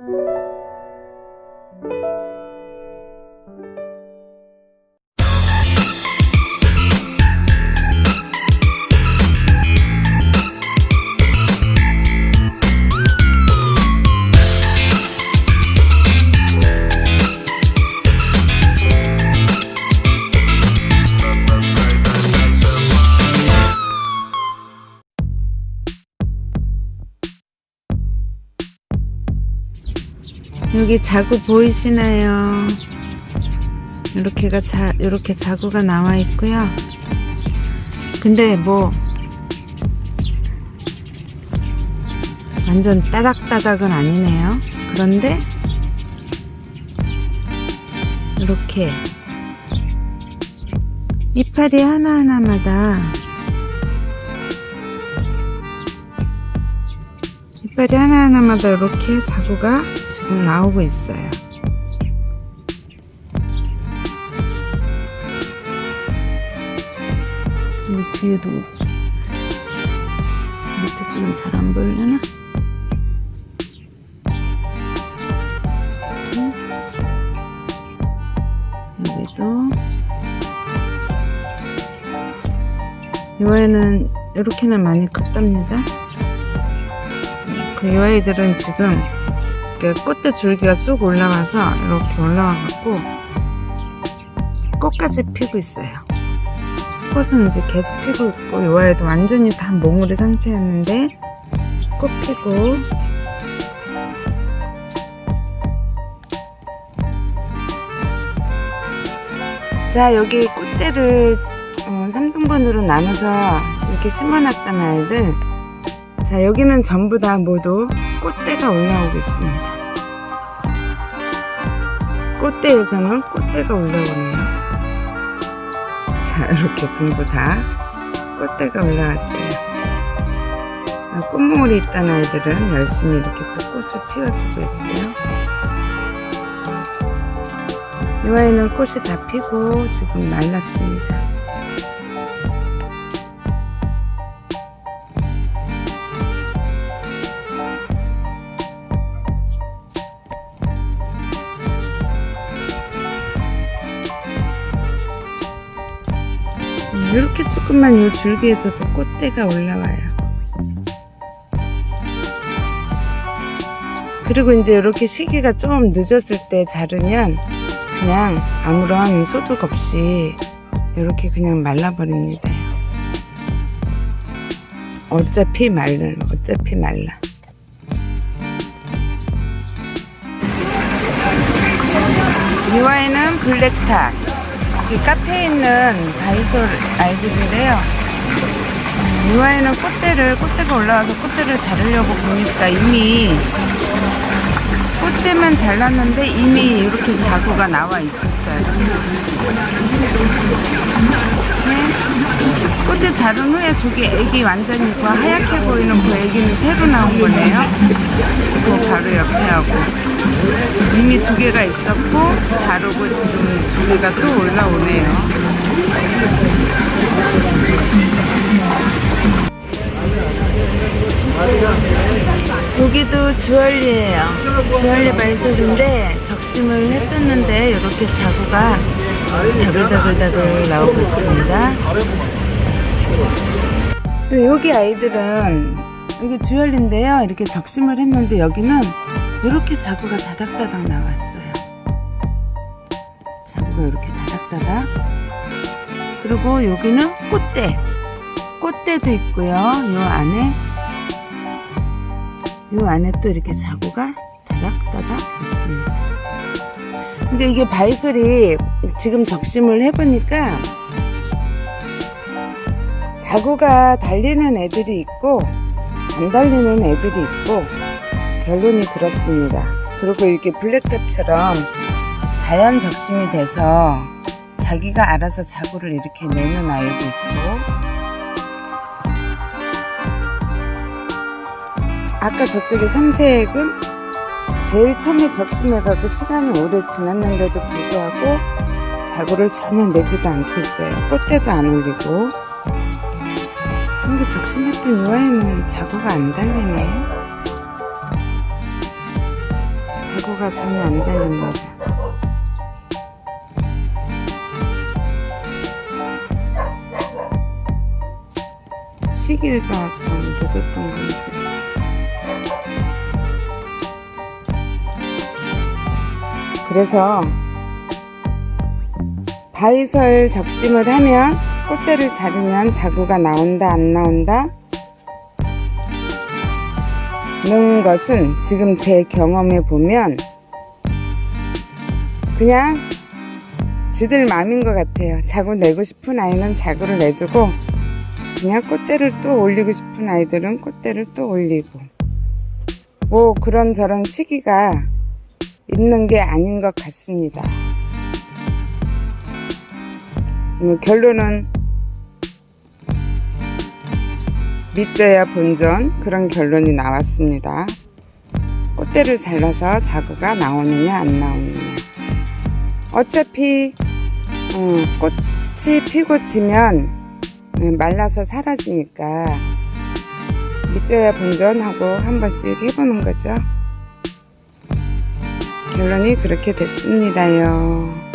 Thank you. 여기 자구 보이시나요? 이렇게가 자 이렇게 자구가 나와 있고요. 근데 뭐 완전 따닥따닥은 아니네요. 그런데 이렇게 이파리 하나하나마다 이파리 하나하나마다 이렇게 자구가 지금 나오고 있어요. 이 뒤에도 밑에 지금 잘 안 보이려나? 여기도 이 아이는 이렇게는 많이 컸답니다. 그이 아이들은 지금 이렇게 꽃대 줄기가 쑥 올라가서 이렇게 올라와갖고 꽃까지 피고 있어요. 꽃은 이제 계속 피고 있고 이 아이도 완전히 다 몽우리 상태였는데 꽃 피고 자 여기 꽃대를 어, 3등분으로 나눠서 이렇게 심어놨던 아이들 자 여기는 전부 다 모두 꽃대가 올라오고 있습니다. 꽃대에서는 꽃대가 올라오네요. 자 이렇게 전부 다 꽃대가 올라왔어요. 아, 꽃몽울이 있던 아이들은 열심히 이렇게 또 꽃을 피워주고 있고요. 이 아이는 꽃이 다 피고 지금 말랐습니다 이렇게 조금만 이 줄기에서도 꽃대가 올라와요. 그리고 이제 이렇게 시기가 좀 늦었을 때 자르면 그냥 아무런 소득 없이 이렇게 그냥 말라버립니다. 어차피 말라, 어차피 말라. 이 와인은 블랙탑. 이 카페에 있는 다이소 아이들인데요. 이 아이는 꽃대를, 꽃대가 올라와서 꽃대를 자르려고 보니까 이미 꽃대만 잘랐는데 이미 이렇게 자구가 나와 있었어요. 네. 꽃대 자른 후에 저기 애기 완전히 그 하얗게 보이는 그 애기는 새로 나온 거네요. 그 바로 옆에 하고. 이미 두 개가 있었고 자르고 지금 두 개가 또 올라오네요. 여기도 주얼리예요. 주얼리 말솔인데 적심을 했었는데 이렇게 자구가 다글다글다글 나오고 있습니다. 그리고 여기 아이들은 여기 주얼리인데요. 이렇게 적심을 했는데 여기는 이렇게 자구가 다닥다닥 나왔어요. 자구가 이렇게 다닥다닥. 그리고 여기는 꽃대. 꽃대도 있고요. 요 안에 요 안에 또 이렇게 자구가 다닥다닥 있습니다. 근데 이게 바이솔이 지금 적심을 해보니까 자구가 달리는 애들이 있고 안 달리는 애들이 있고 결론이 그렇습니다. 그리고 이렇게 블랙탭처럼 자연 적심이 돼서 자기가 알아서 자구를 이렇게 내는 아이도 있고 아까 저쪽에 삼색은 제일 처음에 적심해가고 시간이 오래 지났는데도 불구하고 자구를 전혀 내지도 않고 있어요. 꽃대도 안 올리고 적심했던 이 아이는 자구가 안 달리네 자구가 전혀 안 달린 거죠. 시기가 좀 늦었던 건지. 그래서 바위설 적심을 하면 꽃대를 자르면 자구가 나온다 안 나온다 는 것은 지금 제 경험에 보면 그냥 지들 마음인 것 같아요. 자구 내고 싶은 아이는 자구를 내주고 그냥 꽃대를 또 올리고 싶은 아이들은 꽃대를 또 올리고 뭐 그런저런 시기가 있는 게 아닌 것 같습니다. 음, 결론은 믿져야 본전 그런 결론이 나왔습니다. 꽃대를 잘라서 자구가 나오느냐 안 나오느냐. 어차피 음, 꽃이 피고 지면 음, 말라서 사라지니까 믿져야 본전하고 한 번씩 해보는 거죠. 결론이 그렇게 됐습니다요.